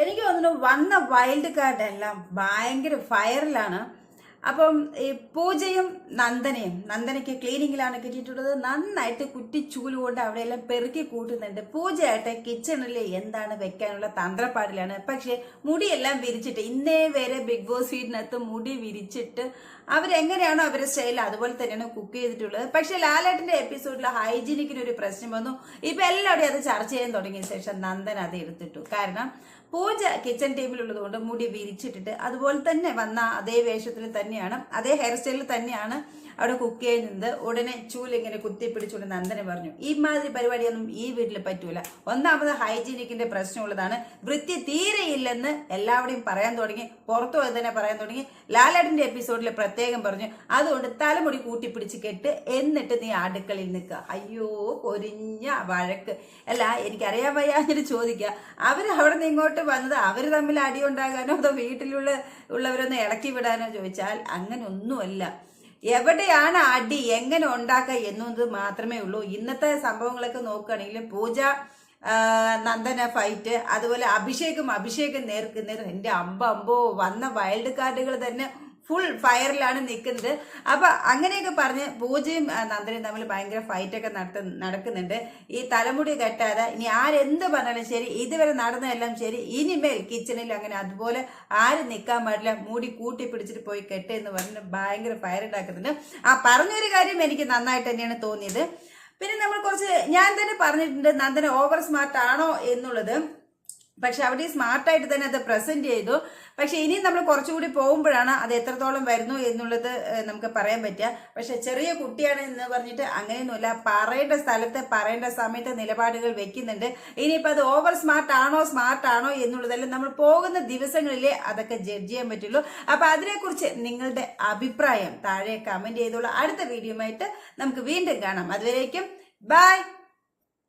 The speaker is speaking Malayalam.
എനിക്ക് തോന്നുന്നു വന്ന വൈൽഡ് കാർഡ് എല്ലാം ഭയങ്കര ഫയറിലാണ് അപ്പം ഈ പൂജയും നന്ദനയും നന്ദനയ്ക്ക് ക്ലീനിങ്ങിലാണ് കിട്ടിയിട്ടുള്ളത്. നന്നായിട്ട് കുറ്റിച്ചൂൽ കൊണ്ട് അവിടെയെല്ലാം പെറുക്കി കൂട്ടുന്നുണ്ട്. പൂജയായിട്ട് കിച്ചണിൽ എന്താണ് വെക്കാനുള്ള തന്ത്രപ്പാടിലാണ്. പക്ഷെ മുടിയെല്ലാം വിരിച്ചിട്ട് ഇന്നേ വരെ ബിഗ് ബോസ് വീടിനകത്ത് മുടി വിരിച്ചിട്ട് അവരെങ്ങനെയാണോ അവരുടെ സ്റ്റൈൽ അതുപോലെ തന്നെയാണ് കുക്ക് ചെയ്തിട്ടുള്ളത്. പക്ഷെ ലാലേട്ടന്റെ എപ്പിസോഡിൽ ഹൈജീനിക്കിന് ഒരു പ്രശ്നം വന്നു. ഇപ്പൊ എല്ലാവരും അത് ചർച്ച ചെയ്യാൻ തുടങ്ങിയ ശേഷം നന്ദൻ അത് എടുത്തിട്ടു. കാരണം പൂജ കിച്ചൺ ടേബിളുള്ളത് കൊണ്ട് മുടി വിരിച്ചിട്ടിട്ട് അതുപോലെ തന്നെ വന്ന അതേ വേഷത്തിൽ തന്നെയാണ്. അതേ ഹെയർ സ്റ്റൈലിൽ തന്നെയാണ് അവിടെ കുക്ക് ചെയ്യുന്നത്. ഉടനെ ചൂലിങ്ങനെ കുത്തിപ്പിടിച്ചുകൊണ്ട് നന്ദന പറഞ്ഞു ഈ മാതിരി പരിപാടിയൊന്നും ഈ വീട്ടിൽ പറ്റൂല. ഒന്നാമത് ഹൈജീനിക്കിന്റെ പ്രശ്നമുള്ളതാണ്. വൃത്തി തീരെയില്ലെന്ന് എല്ലാവരുടെയും പറയാൻ തുടങ്ങി. പുറത്തു പോയി തന്നെ പറയാൻ തുടങ്ങി. ലാലാടിന്റെ എപ്പിസോഡിൽ പ്രത്യേകം പറഞ്ഞു അതുകൊണ്ട് തലമുടി കൂട്ടിപ്പിടിച്ച് കെട്ട് എന്നിട്ട് നീ അടുക്കളയിൽ നിൽക്കുക അയ്യോ പൊരിഞ്ഞ വഴക്ക്. അല്ല എനിക്കറിയാൻ വയ്യാഞ്ഞിട്ട് ചോദിക്കുക അവർ അവിടെ നിന്ന് ഇങ്ങോട്ട് വന്നത് അവർ തമ്മിൽ അടി ഉണ്ടാകാനോ അതോ വീട്ടിലുള്ള ഉള്ളവരൊന്ന് ഇളക്കി വിടാനോ? ചോദിച്ചാൽ അങ്ങനെ ഒന്നുമല്ല എവിടെയാണ് അടി? എങ്ങനെ ഉണ്ടാക്കുക എന്നത് മാത്രമേ ഉള്ളൂ. ഇന്നത്തെ സംഭവങ്ങളൊക്കെ നോക്കുകയാണെങ്കിൽ പൂജ നന്ദന ഫൈറ്റ് അതുപോലെ അഭിഷേകും അഭിഷേകം നേർക്ക് നേർ എന്റെ അമ്പ അമ്പോ വന്ന വൈൽഡ് കാർഡുകൾ തന്നെ ഫുൾ ഫയറിലാണ് നിൽക്കുന്നത് അപ്പൊ അങ്ങനെയൊക്കെ പറഞ്ഞ് പൂജയും നന്ദനും തമ്മിൽ ഭയങ്കര ഫൈറ്റൊക്കെ നടത്ത നടക്കുന്നുണ്ട്. ഈ തലമുടി കെട്ടാതെ ഇനി ആരെന്ത് പറഞ്ഞാലും ശരി ഇതുവരെ നടന്നതെല്ലാം ശരി ഇനിമേൽ കിച്ചണിൽ അങ്ങനെ അതുപോലെ ആരും നിൽക്കാൻ പാടില്ല മൂടി കൂട്ടി പിടിച്ചിട്ട് പോയി കെട്ടെ എന്ന് പറഞ്ഞ് ഭയങ്കര ഫയർ ഉണ്ടാക്കുന്നുണ്ട്. ആ പറഞ്ഞൊരു കാര്യം എനിക്ക് നന്നായിട്ട് തന്നെയാണ് തോന്നിയത്. പിന്നെ നമ്മൾ കുറച്ച് ഞാൻ തന്നെ പറഞ്ഞിട്ടുണ്ട് നന്ദന ഓവർ സ്മാർട്ട് ആണോ എന്നുള്ളത്. പക്ഷെ അവർ സ്മാർട്ടായിട്ട് തന്നെ അത് പ്രസന്റ് ചെയ്തു. പക്ഷെ ഇനി നമ്മൾ കുറച്ചുകൂടി പോകുമ്പോഴാണ് അത് എത്രത്തോളം വരുന്നു എന്നുള്ളത് നമുക്ക് പറയാൻ പറ്റുക. പക്ഷെ ചെറിയ കുട്ടിയാണ് എന്ന് പറഞ്ഞിട്ട് അങ്ങനെയൊന്നുമില്ല. പറയേണ്ട സ്ഥലത്ത് പറയേണ്ട സമയത്ത് നിലപാടുകൾ വെക്കുന്നുണ്ട്. ഇനിയിപ്പോൾ അത് ഓവർ സ്മാർട്ട് ആണോ സ്മാർട്ട് ആണോ എന്നുള്ളതെല്ലാം നമ്മൾ പോകുന്ന ദിവസങ്ങളിലേ അതൊക്കെ ജഡ്ജ് ചെയ്യാൻ പറ്റുള്ളൂ. അപ്പൊ അതിനെക്കുറിച്ച് നിങ്ങളുടെ അഭിപ്രായം താഴെ കമന്റ് ചെയ്തോളൂ. അടുത്ത വീഡിയോയുമായിട്ട് നമുക്ക് വീണ്ടും കാണാം. അതുവരേക്കും ബൈ!